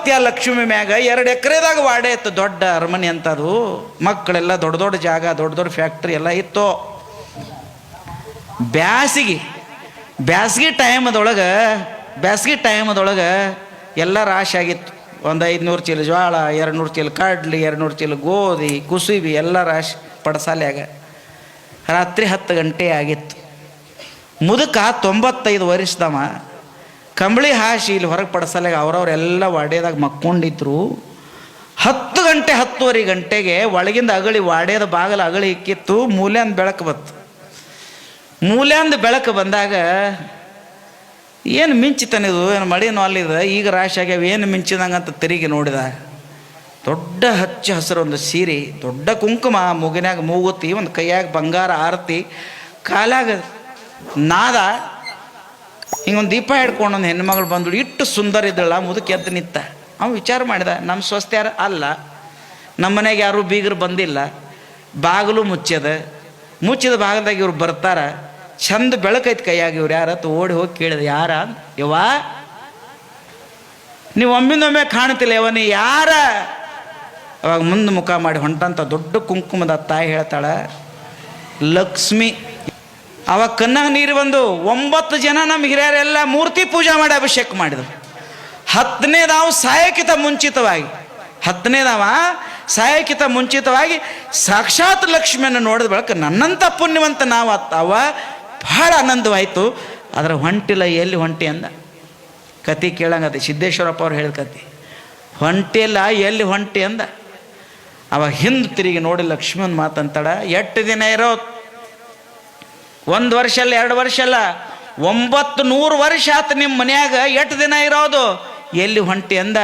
ಭಕ್ತಿಯ ಲಕ್ಷ್ಮಿ ಮ್ಯಾಗ ಎರಡು ಎಕರೆದಾಗ ವಾಡೆ ಇತ್ತು. ದೊಡ್ಡ ಅರಮನೆ ಅಂತದು. ಮಕ್ಕಳೆಲ್ಲ ದೊಡ್ಡ ದೊಡ್ಡ ಜಾಗ, ದೊಡ್ಡ ದೊಡ್ಡ ಫ್ಯಾಕ್ಟ್ರಿ ಎಲ್ಲ ಇತ್ತು. ಬ್ಯಾಸಿಗೆ, ಬ್ಯಾಸ್ಗೆ ಟೈಮದೊಳಗೆ ಬ್ಯಾಸ್ಗೆ ಟೈಮದೊಳಗೆ ಎಲ್ಲ ರಾಶಿ ಆಗಿತ್ತು. ಒಂದು ಐದುನೂರು ಚೀಲ ಜೋಳ ಎರಡು ನೂರು ಚೀಲ ಕಡ್ಲಿ ಎರಡು ನೂರು ಚೀಲ ಗೋಧಿ, ಕುಸುಬಿ ಎಲ್ಲ ರಾಶಿ ಪಡಸಾಲ್ಯಾಗ. ರಾತ್ರಿ ಹತ್ತು ಗಂಟೆ ಆಗಿತ್ತು. ಮುದುಕ ತೊಂಬತ್ತೈದು ವರ್ಷದವ. ಕಂಬಳಿ ಹಾಸಿ ಇಲ್ಲಿ ಹೊರಗೆ ಪಡಿಸಲಾಗ ಅವ್ರವ್ರೆಲ್ಲ ವಾಡ್ಯದಾಗ ಮಕ್ಕೊಂಡಿದ್ರು. ಹತ್ತು ಗಂಟೆ, ಹತ್ತುವರೆ ಗಂಟೆಗೆ ಒಳಗಿಂದ ಅಗಳಿ ವಾಡ್ಯದ ಬಾಗಲ ಅಗಳಿ ಇಕ್ಕಿತ್ತು, ಮೂಲ್ಯಾಂದ ಬೆಳಕು ಬತ್ತು ಮೂಲ್ಯಾಂದ ಬೆಳಕು ಬಂದಾಗ ಏನು ಮಿಂಚಿತನಿದು, ಏನು ಮಳೆ ಅಲ್ಲಿದೆ, ಈಗ ರಾಶಿ ಆಗ್ಯಾವ, ಏನು ಮಿಂಚಿದಂಗೆ ಅಂತ ತಿರುಗಿ ನೋಡಿದ. ದೊಡ್ಡ ಹಚ್ಚ ಹಸಿರು ಒಂದು ಸೀರೆ, ದೊಡ್ಡ ಕುಂಕುಮ ಮೂಗಿನಾಗ ಮೂಗುತಿ ಒಂದು ಕೈಯಾಗ ಬಂಗಾರ, ಆರತಿ ಕಾಲಾಗ ನಾದ ಹಿಂಗೊಂದು ದೀಪ ಹಿಡ್ಕೊಂಡು ಒಂದು ಹೆಣ್ಮಗಳು ಬಂದಳು ಇಟ್ಟು ಸುಂದರ ಇದ್ದಳ ಮುದುಕಿ ಎದ್ದು ನಿಂತ. ಅವ್ನು ವಿಚಾರ ಮಾಡಿದ ನಮ್ಮ ಸ್ವಸ್ತ್ಯಾರ ಅಲ್ಲ. ನಮ್ಮ ಮನೆಗೆ ಯಾರೂ ಬೀಗರು ಬಂದಿಲ್ಲ. ಬಾಗಿಲು ಮುಚ್ಚದ. ಮುಚ್ಚಿದ ಭಾಗದಾಗ ಇವ್ರು ಬರ್ತಾರ. ಚಂದ ಬೆಳಕೈತಿ ಕೈಯಾಗ, ಇವ್ರು ಯಾರ? ಓಡಿ ಹೋಗಿ ಕೇಳಿದ, ಯಾರ? ಯವ್ವಾ, ನೀವು ಒಮ್ಮಿಂದೊಮ್ಮೆ ಕಾಣ್ತಿಲ್ಲ ಯವ ನೀ ಯಾರ? ಅವಾಗ ಮುಂದೆ ಮುಖ ಮಾಡಿ ಹೊಂಟಂತ ದೊಡ್ಡ ಕುಂಕುಮದ ತಾಯಿ ಹೇಳ್ತಾಳ, ಲಕ್ಷ್ಮಿ ಅವಾಗ ಕನ್ನಾಗ ನೀರು ಬಂದು ಒಂಬತ್ತು ಜನ ನಮ್ಮ ಹಿರಿಯರೆಲ್ಲ ಮೂರ್ತಿ ಪೂಜೆ ಮಾಡಿ ಅಭಿಷೇಕ ಮಾಡಿದ್ರು. ಹತ್ತನೇದಾವ ಸಾಯಕ್ಕಿಂತ ಮುಂಚಿತವಾಗಿ, ಹತ್ತನೇದಾವ ಸಾಯಕ್ಕಿಂತ ಮುಂಚಿತವಾಗಿ ಸಾಕ್ಷಾತ್ ಲಕ್ಷ್ಮಿಯನ್ನು ನೋಡಿದ ಬಳಿಕ ನನ್ನಂಥ ಪುಣ್ಯವಂತ ನಾವು ಅವ ಬಹಳ ಆನಂದವಾಯಿತು. ಅದರ ಹೊಂಟಿಲ್ಲ, ಎಲ್ಲಿ ಹೊಂಟಿ ಅಂದ? ಕತಿ ಕೇಳಂಗತಿ ಸಿದ್ದೇಶ್ವರಪ್ಪ ಅವ್ರು ಹೇಳಿದ ಕತಿ, ಹೊಂಟಿಲ್ಲ, ಎಲ್ಲಿ ಹೊಂಟಿ ಅಂದ? ಅವ ಹಿಂದೆ ತಿರುಗಿ ನೋಡಿ ಲಕ್ಷ್ಮಿ ಒಂದು ಮಾತಂತಾಳ ಎಷ್ಟು ದಿನ ಇರೋ ಒಂದು ವರ್ಷ ಅಲ್ಲ, ಎರಡು ವರ್ಷ ಅಲ್ಲ. ಒಂಬತ್ತು ನೂರು ವರ್ಷ ಆತು ನಿಮ್ಮ ಮನ್ಯಾಗ, ಎಷ್ಟು ದಿನ ಇರೋದು? ಎಲ್ಲಿ ಹೊಂಟಿ ಅಂದ?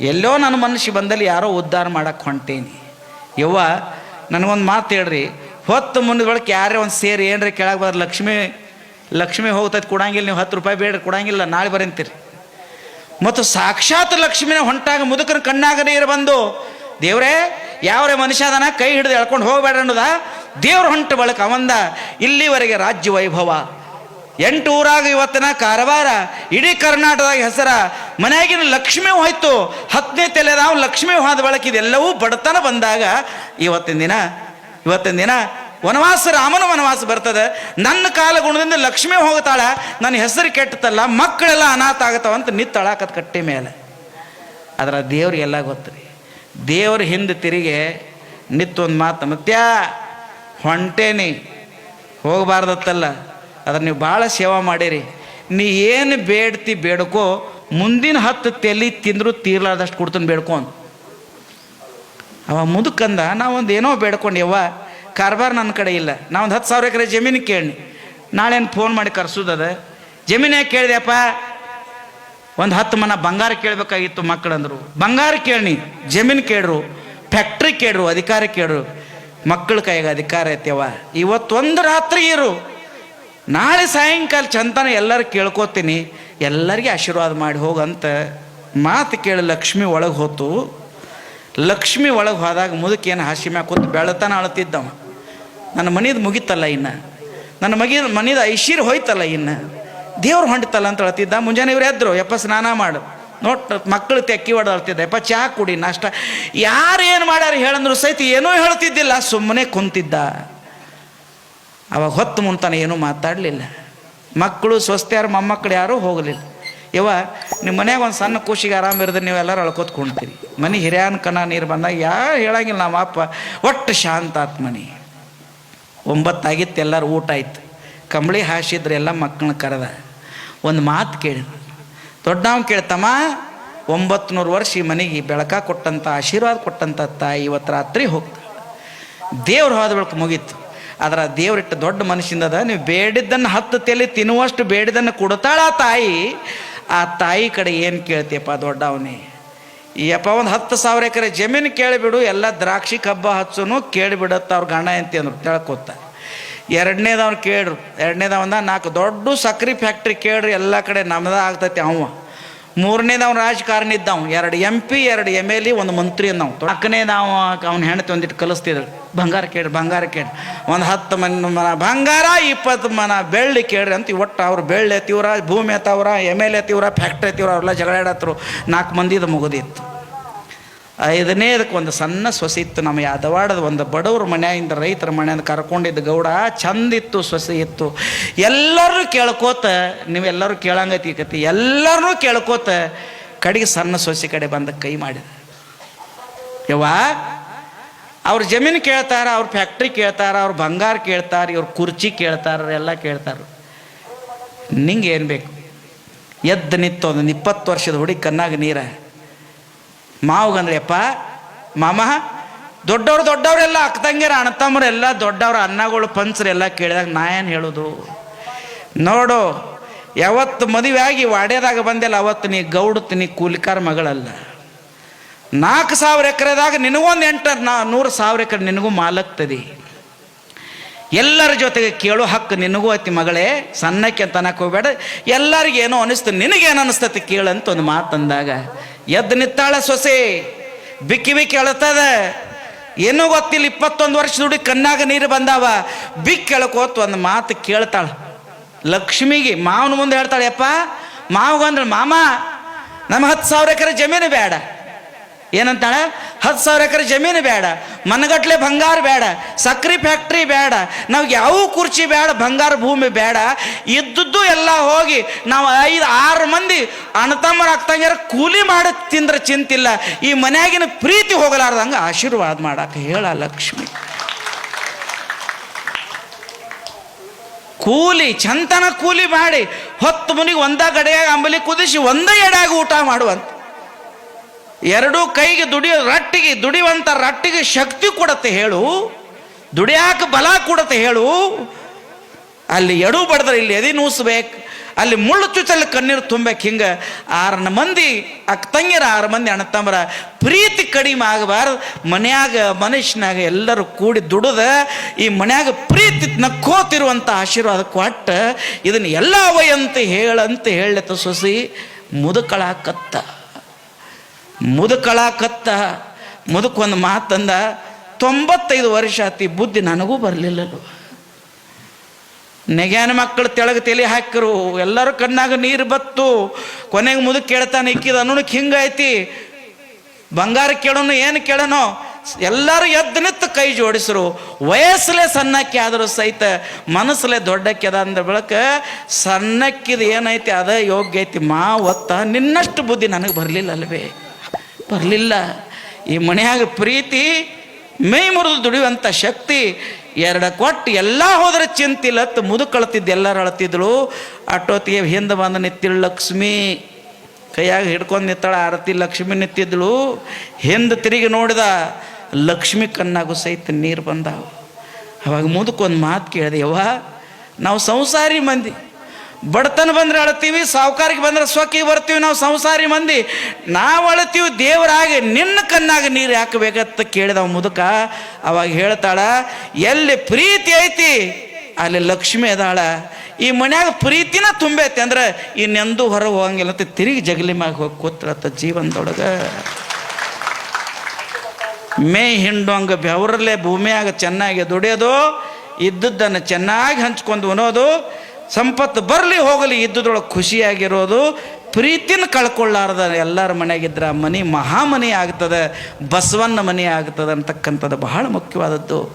ಎಲ್ಲೋ ನನ್ನ ಮನಸ್ಸು ಬಂದಲ್ಲಿ ಯಾರೋ ಉದ್ಧಾರ ಮಾಡಕ್ಕೆ ಹೊಂಟೇನಿ. ಯವ್ವ, ನನಗೊಂದು ಮಾತು ಹೇಳ್ರಿ. ಹೊತ್ತು ಮುಂದೆ ಯಾರೇ ಒಂದು ಸೇರಿ, ಏನ್ರಿ ಕೆಳಗೆ ಬರ, ಲಕ್ಷ್ಮಿ ಲಕ್ಷ್ಮಿ ಹೋಗ್ತೈತೆ, ಕೊಡಂಗಿಲ್ಲ ನೀವು, ಹತ್ತು ರೂಪಾಯಿ ಬೇಡ್ರಿ, ಕೊಡಂಗಿಲ್ಲ, ನಾಳೆ ಬರಂತೀರಿ. ಮತ್ತು ಸಾಕ್ಷಾತ್ ಲಕ್ಷ್ಮಿನ ಹೊಂಟಾಗ ಮುದುಕನ ಕಣ್ಣಾಗ ನೀರು ಬಂದು, ದೇವ್ರೇ ಯಾವ್ರೇ ಮನುಷ್ಯ ಅದನ್ನ ಕೈ ಹಿಡಿದು ಎಳ್ಕೊಂಡು ಹೋಗಬೇಡ ಅನ್ನೋದ ದೇವ್ರ ಹೊಂಟ ಬಳಕ ಅವಂದ, ಇಲ್ಲಿವರೆಗೆ ರಾಜ್ಯ ವೈಭವ. ಎಂಟು ಊರಾಗ ಇವತ್ತಿನ ಕಾರವಾರ, ಇಡೀ ಕರ್ನಾಟಕದಾಗ ಹೆಸರ. ಮನೆಯಾಗಿನ ಲಕ್ಷ್ಮಿ ಹೋಯ್ತು ಹತ್ತನೇ ತಲೆದಾವ್ ಲಕ್ಷ್ಮಿ ಹೋದ ಬಳಕ ಇದೆಲ್ಲವೂ ಬಡತನ ಬಂದಾಗ ಇವತ್ತಿನ ದಿನ ಇವತ್ತಿನ ದಿನ ವನವಾಸ, ರಾಮನ ವನವಾಸ ಬರ್ತದೆ. ನನ್ನ ಕಾಲ ಗುಣದಿಂದ ಲಕ್ಷ್ಮಿ ಹೋಗ್ತಾಳ ನನ್ನ ಹೆಸರು ಕೆಟ್ಟತಲ್ಲ, ಮಕ್ಕಳೆಲ್ಲ ಅನಾಥ ಆಗತ್ತವಂತ ನಿತ್ತಳಾಕತ್ ಕಟ್ಟಿ ಮೇಲೆ. ಅದರ ದೇವ್ರಿಗೆಲ್ಲ ಗೊತ್ತ್ರಿ ದೇವ್ರ ಹಿಂದೆ ತಿರುಗಿ ನಿತ್ತೊಂದು ಮಾತು ಮತ್ತೆ ಹೊಂಟೇನಿ, ಹೋಗಬಾರ್ದತ್ತಲ್ಲ. ಅದನ್ನು ನೀವು ಭಾಳ ಸೇವಾ ಮಾಡಿರಿ. ನೀ ಏನು ಬೇಡ್ತಿ ಬೇಡ್ಕೋ, ಮುಂದಿನ ಹತ್ತು ತೆಲಿ ತಿಂದರೂ ತೀರ್ಲಾರ್ದಷ್ಟು ಕೊಡ್ತಾನೆ ಬೇಡ್ಕೊಂಡು ಅವ ಮುದುಕಂದ, ನಾವೊಂದು ಏನೋ ಬೇಡ್ಕೊಂಡ್ಯವ್ವ ಕಾರ್ಬಾರ್ ನನ್ನ ಕಡೆ ಇಲ್ಲ. ನಾವೊಂದು ಹತ್ತು ಸಾವಿರ ಎಕರೆ ಜಮೀನು ಕೇಳಿ ನಾಳೇನು ಫೋನ್ ಮಾಡಿ ಕರ್ಸೋದದ ಜಮೀನೇ ಕೇಳಿದೆಪ್ಪ ಒಂದು ಹತ್ತು ಮನ ಬಂಗಾರ ಕೇಳಬೇಕಾಗಿತ್ತು ಮಕ್ಕಳಂದ್ರು ಬಂಗಾರ ಕೇಳಿ ಜಮೀನು ಕೇಳ್ರು ಫ್ಯಾಕ್ಟ್ರಿ ಕೇಳ್ರು, ಅಧಿಕಾರ ಕೇಳ್ರು. ಮಕ್ಕಳ ಕೈಗೆ ಅಧಿಕಾರ ಐತೆವ ಇವತ್ತೊಂದು ರಾತ್ರಿ ಇರು. ನಾಳೆ ಸಾಯಂಕಾಲ ಚಂತನ ಎಲ್ಲರೂ ಕೇಳ್ಕೊತೀನಿ. ಎಲ್ಲರಿಗೆ ಆಶೀರ್ವಾದ ಮಾಡಿ ಹೋಗಂತ ಮಾತು ಕೇಳಿ ಲಕ್ಷ್ಮಿ ಒಳಗೆ ಹೋತು. ಲಕ್ಷ್ಮಿ ಒಳಗೆ ಹೋದಾಗ ಮುದುಕೇನು ಹಾಸಿ ಮ್ಯಾಗ ಕೂತು ಬೆಳತನ ಅಳ್ತಿದ್ದವ. ನನ್ನ ಮನಿದು ಮುಗಿತಲ್ಲ ಇನ್ನು. ನನ್ನ ಮಗಿ ಮನೇದು ಐಶೀರ್ ಹೋಯ್ತಲ್ಲ ಇನ್ನು. ದೇವ್ರು ಹೊಂಟಿತಲ್ಲ ಅಂತ ಹೇಳ್ತಿದ್ದ. ಮುಂಜಾನೆ ಇವ್ರು ಎದ್ರು, ಯಪ್ಪ ಸ್ನಾನ ಮಾಡು. ನೋಟ್ ಮಕ್ಕಳು ತೆಕ್ಕಿ ಹೊಡೆದು ಅಳ್ತಿದ್ದ ಯಪ್ಪ ಚಹಾ ಕುಡಿ, ನಾಷ್ಟ. ಯಾರು ಏನು ಮಾಡ್ಯಾರ ಹೇಳಂದ್ರು ಸಹಿತ ಏನೂ ಹೇಳ್ತಿದ್ದಿಲ್ಲ. ಸುಮ್ಮನೆ ಕುಂತಿದ್ದ. ಅವಾಗ ಹೊತ್ತು ಮುಂತಾನೆ ಏನೂ ಮಾತಾಡಲಿಲ್ಲ. ಮಕ್ಕಳು ಸ್ವಸ್ತ್ಯಾರು ಮೊಮ್ಮಕ್ಕಳು ಯಾರೂ ಹೋಗಲಿಲ್ಲ. ಇವ ನಿಮ್ಮ ಮನ್ಯಾಗ ಒಂದು ಸಣ್ಣ ಖುಷಿಗೆ ಆರಾಮ ಇರೋದು ನೀವೆಲ್ಲರೂ ಅಳ್ಕೋತ ಕುಣ್ತೀರಿ ಮನೆ ಹಿರಿಯನ ಕಣ ನೀರು ಬಂದಾಗ ಯಾರು ಹೇಳಂಗಿಲ್ಲ ನಮ್ಮ ಅಪ್ಪ ಒಟ್ಟು ಶಾಂತ ಆತ್ ಮನೆ ಒಂಬತ್ತಾಗಿತ್ತು ಎಲ್ಲರೂ ಊಟ ಆಯ್ತು. ಕಂಬಳಿ ಹಾಸಿದ್ರೆ ಎಲ್ಲ ಮಕ್ಕಳನ್ನ ಕರೆದ. ಒಂದು ಮಾತು ಕೇಳಿ. ದೊಡ್ಡವ್ ಕೇಳ್ತಮ್ಮ ಒಂಬತ್ತು ನೂರು ವರ್ಷ ಈ ಮನೆಗೆ ಬೆಳಕ ಕೊಟ್ಟಂಥ ಆಶೀರ್ವಾದ ಕೊಟ್ಟಂಥ ತಾಯಿ ಇವತ್ತು ರಾತ್ರಿ ಹೋಗ್ತಾಳೆ. ದೇವ್ರು ಹೋದ ಬೆಳಕು ಮುಗೀತು. ಅದರ ದೇವ್ರಿಟ್ಟು ದೊಡ್ಡ ಮನುಷ್ಯಂದದ ನೀವು ಬೇಡಿದ್ದನ್ನು ಹತ್ತು ತಲೆ ತಿನ್ನುವಷ್ಟು ಬೇಡಿದ್ದನ್ನು ಕೊಡ್ತಾಳ ತಾಯಿ. ಆ ತಾಯಿ ಕಡೆ ಏನು ಕೇಳ್ತೀಯಪ್ಪ ದೊಡ್ಡವನೇ? ಯಪ್ಪ, ಒಂದು ಹತ್ತು ಸಾವಿರ ಎಕರೆ ಜಮೀನು ಕೇಳಿಬಿಡು, ಎಲ್ಲ ದ್ರಾಕ್ಷಿ ಕಬ್ಬ ಹಚ್ಚುನು ಕೇಳಿಬಿಡತ್ತ ಅವ್ರ ಗಣ ಅಂತ ಅಂದ್ರು ತಿಳ್ಕೊತ ಎರಡನೇದವ್ನು ಕೇಳ್ರು. ಎರಡನೇದವಂದ ನಾಲ್ಕು ದೊಡ್ಡ ಸಕ್ರೆ ಫ್ಯಾಕ್ಟ್ರಿ ಕೇಳ್ರಿ, ಎಲ್ಲ ಕಡೆ ನಮ್ಮದ ಆಗ್ತೈತಿ ಅವ ಮೂರನೇದವ್ ರಾಜಕಾರಣಿ ಇದ್ದವ್ ಎರಡು ಎಂ ಪಿ ಎರಡು ಎಂ ಎಲ್ ಇ ಒಂದು ಮಂತ್ರಿ ನಾವು ನಾಲ್ಕನೇದವ ಅವ್ನ ಹೆಣ್ತಿ ಒಂದಿಟ್ಟು ಕಲಿಸ್ತಿದ್ರು. ಬಂಗಾರ ಕೇಳ್ರಿ ಬಂಗಾರ ಕೇಳ್ರಿ. ಒಂದು ಹತ್ತು ಮನ ಮನ, ಬಂಗಾರ, ಇಪ್ಪತ್ತು ಮನ ಬೆಳ್ಳಿ ಕೇಳ್ರಿ ಅಂತ ಒಟ್ಟು ಅವ್ರು ಬೆಳ್ಳಿ ಎತ್ತಿವ್ರ, ಭೂಮಿ ಎತ್ತವ್ರ ಎಂ ಎಲ್ ಎತ್ತಿವ್ರ ಫ್ಯಾಕ್ಟ್ರಿ ಎತ್ತಿವ್ರ, ಅವ್ರೆಲ್ಲ ಜಗಳಾಡತ್ರು ನಾಲ್ಕು ಮಂದಿದು ಮುಗಿದಿತ್ತು. ಐದನೇದಕ್ಕೆ ಒಂದು ಸಣ್ಣ ಸೊಸೆ ಇತ್ತು ನಮ್ಮ ಯಾದವಾಡದ ಒಂದು ಬಡವ್ರ ಮನೆಯಿಂದ ರೈತರ ಮನೆಯಿಂದ ಕರ್ಕೊಂಡಿದ್ದ ಗೌಡ ಚಂದಿತ್ತು ಸೊಸೆ ಇತ್ತು. ಎಲ್ಲರೂ ಕೇಳ್ಕೋತ, ನೀವೆಲ್ಲರೂ ಕೇಳಂಗತಿ ಕತಿ, ಎಲ್ಲರೂ ಕೇಳ್ಕೋತ ಕಡೆಗೆ ಸಣ್ಣ ಸೊಸೆ ಕಡೆ ಬಂದ ಕೈ ಮಾಡಿದ. ಯವ್ವ, ಅವ್ರ ಜಮೀನು ಕೇಳ್ತಾರ, ಅವ್ರ ಫ್ಯಾಕ್ಟ್ರಿ ಕೇಳ್ತಾರ, ಅವ್ರ ಬಂಗಾರ ಕೇಳ್ತಾರ, ಇವ್ರ ಕುರ್ಚಿ ಕೇಳ್ತಾರ, ಎಲ್ಲ ಕೇಳ್ತಾರ. ನಿಂಗೆ ಏನು ಬೇಕು? ಎದ್ದು ನಿಂತು ಒಂದು ಇಪ್ಪತ್ತು ವರ್ಷದ ಹುಡುಗಿ ಕಣ್ಣಾಗ ನೀರ. ಮಾವುಗಂದ್ರೆ ಅಪ್ಪ, ಮಾಮ, ದೊಡ್ಡವ್ರು ದೊಡ್ಡವರೆಲ್ಲ ಅಕ್ಕ ತಂಗಿರ ಅಣ್ಣತಮ್ಮರೆಲ್ಲ ದೊಡ್ಡವ್ರ ಅನ್ನಗಳು ಪಂಚರೆಲ್ಲ ಕೇಳಿದಾಗ ನಾ ಏನು ಹೇಳೋದು? ನೋಡು, ಯಾವತ್ತು ಮದುವೆ ಆಗಿ ವಾಡ್ಯದಾಗ ಬಂದೆಲ್ಲ, ಅವತ್ತು ನೀ ಗೌಡತ್, ನೀ ಕೂಲಿಕಾರ ಮಗಳಲ್ಲ. ನಾಲ್ಕು ಸಾವಿರ ಎಕರೆದಾಗ ನಿನಗೊಂದು ಎಂಟು ನಾ ನೂರು ಸಾವಿರ ಎಕರೆ ನಿನಗೂ ಮಾಲಕ್ತದಿ. ಎಲ್ಲರ ಜೊತೆಗೆ ಕೇಳೋ ಹಕ್ಕು ನಿನಗೂ ಐತಿ ಮಗಳೇ, ಸಣ್ಣಕ್ಕೆ ಅಂತ ಅನ್ನಕ್ಕೆ ಹೋಗ್ಬೇಡ ಎಲ್ಲರಿಗೂ ಏನೋ ಅನಿಸ್ತು, ನಿನಗೇನು ಅನಿಸ್ತತಿ ಕೇಳಂತ ಒಂದು ಮಾತಂದಾಗ ಎದ್ದು ನಿತ್ತಾಳ ಸೊಸೆ. ಬಿಕ್ಕಿ ಬಿಕ್ಕಿ ಅಳತದ. ಏನೂ ಗೊತ್ತಿಲ್ಲ, ಇಪ್ಪತ್ತೊಂದು ವರ್ಷ ದುಡಿ ಕಣ್ಣಾಗ ನೀರು ಬಂದಾವ. ಬಿಕ್ಕಿ ಎಳ್ಕೋತ ಒಂದು ಮಾತು ಕೇಳ್ತಾಳ. ಲಕ್ಷ್ಮಿಗೆ ಮಾವನ ಮುಂದೆ ಹೇಳ್ತಾಳೆ, ಯಪ್ಪ ಮಾವಗಂದ್ರೆ ಮಾಮ ನಮ್ಮ ಹತ್ತು ಸಾವಿರ ಎಕರೆ ಜಮೀನು ಬೇಡ. ಏನಂತಾಳೆ? ಹತ್ತು ಸಾವಿರ ಎಕರೆ ಜಮೀನು ಬೇಡ, ಮನಗಟ್ಲೆ ಬಂಗಾರ ಬೇಡ, ಸಕ್ರೆ ಫ್ಯಾಕ್ಟ್ರಿ ಬೇಡ, ನಾವು ಯಾವ ಕುರ್ಚಿ ಬೇಡ, ಬಂಗಾರ ಭೂಮಿ ಬೇಡ. ಇದ್ದದ್ದು ಎಲ್ಲ ಹೋಗಿ ನಾವು ಐದು, ಆರು ಮಂದಿ ಅಣತಮ್ಮರ ಆಗ್ತಂಗಾರ ಕೂಲಿ ಮಾಡಿ ತಿಂದ್ರೆ ಚಿಂತಿಲ್ಲ. ಈ ಮನೆಯಾಗಿನ ಪ್ರೀತಿ ಹೋಗಲಾರ್ದಂಗೆ ಆಶೀರ್ವಾದ ಮಾಡಕ್ಕೆ ಹೇಳ ಲಕ್ಷ್ಮಿ. ಕೂಲಿ, ಚಂತನ ಕೂಲಿ ಮಾಡಿ ಹೊತ್ತು ಮುನಿಗೆ ಒಂದ ಗಡೆಯಾಗ ಅಂಬಲಿ ಕುದಿಸಿ ಒಂದೇ ಎಡೆಯಾಗಿ ಊಟ ಮಾಡುವಂತ. ಎರಡೂ ಕೈಗೆ ದುಡಿಯೋ ರಟ್ಟಿಗೆ ದುಡಿಯುವಂಥ ರಟ್ಟಿಗೆ ಶಕ್ತಿ ಕೊಡತ್ತೆ ಹೇಳು. ದುಡಿಯಾಕ ಬಲ ಕೊಡತ್ತೆ ಹೇಳು. ಅಲ್ಲಿ ಎಡು ಬಡದ್ರೆ ಇಲ್ಲಿ ಎದೆ ನೂಸ್ಬೇಕು. ಅಲ್ಲಿ ಮುಳ್ಳು ಚುಚ್ಚಲ್ಲಿ ಕಣ್ಣೀರು ತುಂಬೇಕು ಹಿಂಗೆ ಆರನ ಮಂದಿ ಅಕ್ಕ ತಂಗಿರ ಆರು ಮಂದಿ ಅಣ್ಣ ತಮ್ಮರ ಪ್ರೀತಿ ಕಡಿಮೆ ಆಗಬಾರ್ದು. ಮನ್ಯಾಗ ಮನುಷ್ಯನಾಗ ಎಲ್ಲರೂ ಕೂಡಿ ದುಡಿದ, ಈ ಮನ್ಯಾಗ ಪ್ರೀತಿ ನಕ್ಕೋತಿರುವಂಥ ಆಶೀರ್ವಾದ ಕೊಟ್ಟ ಇದನ್ನು ಎಲ್ಲ ಅವೈ ಅಂತ ಹೇಳಂತ ಹೇಳತ್ತ ಸೊಸಿ, ಮುದುಕಳಾಕತ್ತ. ಮುದುಕಳಾಕತ್ತ ಮುದುಕೊಂದು ಮಾತಂದ ತೊಂಬತ್ತೈದು ವರ್ಷ ಆತಿ ಬುದ್ಧಿ ನನಗೂ ಬರಲಿಲ್ಲ ನೆಗ್ಯಾನ ಮಕ್ಕಳು ತೆಳಗೆ ತಲೆ ಹಾಕಿರು, ಎಲ್ಲರೂ ಕಣ್ಣಾಗ ನೀರು ಬತ್ತು, ಕೊನೆಗೆ ಮುದುಕ್ ಕೇಳ್ತಾನೆ, ಇಕ್ಕಿದ ಅನ್ನೋಣಕ್ಕೆ ಹಿಂಗೈತಿ ಬಂಗಾರ ಕೇಳೋನು ಏನು ಕೇಳೋನೋ, ಎಲ್ಲರೂ ಎದ್ದು ಕೈ ಜೋಡಿಸ್ರು. ವಯಸ್ಸಲ್ಲೇ ಸಣ್ಣಕ್ಕೆ ಆದರೂ ಸಹಿತ ಮನಸ್ಸಲೆ ದೊಡ್ಡಕ್ಕೆ ಅದ ಅಂದ ಬೆಳಕ ಸಣ್ಣಕ್ಕಿದ ಏನೈತಿ ಅದ ಯೋಗ್ಯ ಐತಿ ಮಾ ಒತ್ತ, ನಿನ್ನಷ್ಟು ಬುದ್ಧಿ ನನಗೆ ಬರಲಿಲ್ಲ ಅಲ್ವೇ ಬರಲಿಲ್ಲ. ಈ ಮನೆಯಾಗ ಪ್ರೀತಿ ಮೈ ಮುರಿದು ದುಡಿಯುವಂಥ ಶಕ್ತಿ ಎರಡು ಕೊಟ್ಟು ಎಲ್ಲ ಹೋದ್ರೆ ಚಿಂತಿಲ್ಲತ್ತು ಮುದುಕಳ್ತಿದ್ದು ಎಲ್ಲರೂ ಅಳ್ತಿದ್ಳು ಅಟ್ಟೊತ್ತಿಗೆ ಹಿಂದೆ ಬಂದು ನಿತ್ತಿಳು ಲಕ್ಷ್ಮಿ ಕೈಯಾಗ ಹಿಡ್ಕೊಂಡು ನಿತ್ತಾಳ ಆರತಿ ಲಕ್ಷ್ಮಿ ನಿಂತಿದ್ಳು ಹಿಂದೆ ತಿರುಗಿ ನೋಡಿದ ಲಕ್ಷ್ಮಿ ಕಣ್ಣಾಗು ಸಹಿತ ನೀರು ಬಂದಾವ. ಅವಾಗ ಮುದುಕೊಂದು ಮಾತು ಕೇಳಿದೆ, ಯವ್ವ, ನಾವು ಸಂಸಾರಿ ಮಂದಿ. ಬಡತನ ಬಂದ್ರೆ ಅಳ್ತೀವಿ ಸಾವುಕಾರಿಗೆ ಬಂದ್ರೆ ಸೊಕ್ಕಿ ಬರ್ತೀವಿ, ನಾವು ಸಂಸಾರಿ ಮಂದಿ. ನಾವು ಅಳ್ತೀವಿ, ದೇವರಾಗಿ ನಿನ್ನ ಕಣ್ಣಾಗ ನೀರು ಯಾಕೆ ಬೇಕತ್ತ ಕೇಳಿದ ಮುದುಕ. ಅವಾಗ ಹೇಳ್ತಾಳ, ಎಲ್ಲಿ ಪ್ರೀತಿ ಐತಿ, ಅಲ್ಲಿ ಲಕ್ಷ್ಮಿ ಅದಾಳ. ಈ ಮನ್ಯಾಗ ಪ್ರೀತಿನ ತುಂಬೈತಿ ಅಂದ್ರೆ ಇನ್ನೆಂದು ಹೊರ ಹೋಗಂಗಿಲ್ಲ ಅಂತ ತಿರುಗಿ ಜಗಲಿ ಮ್ಯಾಗ ಹೋಗಿ ಕೂತ್ರತ್ತ ಜೀವನದೊಳಗೆ. ಮೇ ಹಿಂಡೋಂಗ ಬೆವರಲ್ಲೇ ಭೂಮಿಯಾಗ ಚೆನ್ನಾಗಿ ದುಡಿಯೋದು, ಇದ್ದದ್ದನ್ನು ಚೆನ್ನಾಗಿ ಹಂಚ್ಕೊಂಡು ಉಣೋದು ಸಂಪತ್ತು ಬರಲಿ ಹೋಗಲಿ ಇದ್ದದೊಳಗೆ ಖುಷಿಯಾಗಿರೋದು ಪ್ರೀತಿನ ಕಳ್ಕೊಳ್ಳಾರದ ಎಲ್ಲರ ಮನೆಗಿದ್ರೆ ಆ ಮನೆ ಮಹಾಮನಿ ಆಗ್ತದೆ ಬಸವನ್ನ ಮನೆ ಆಗ್ತದೆ ಅಂತಕ್ಕಂಥದ್ದು ಬಹಳ ಮುಖ್ಯವಾದದ್ದು.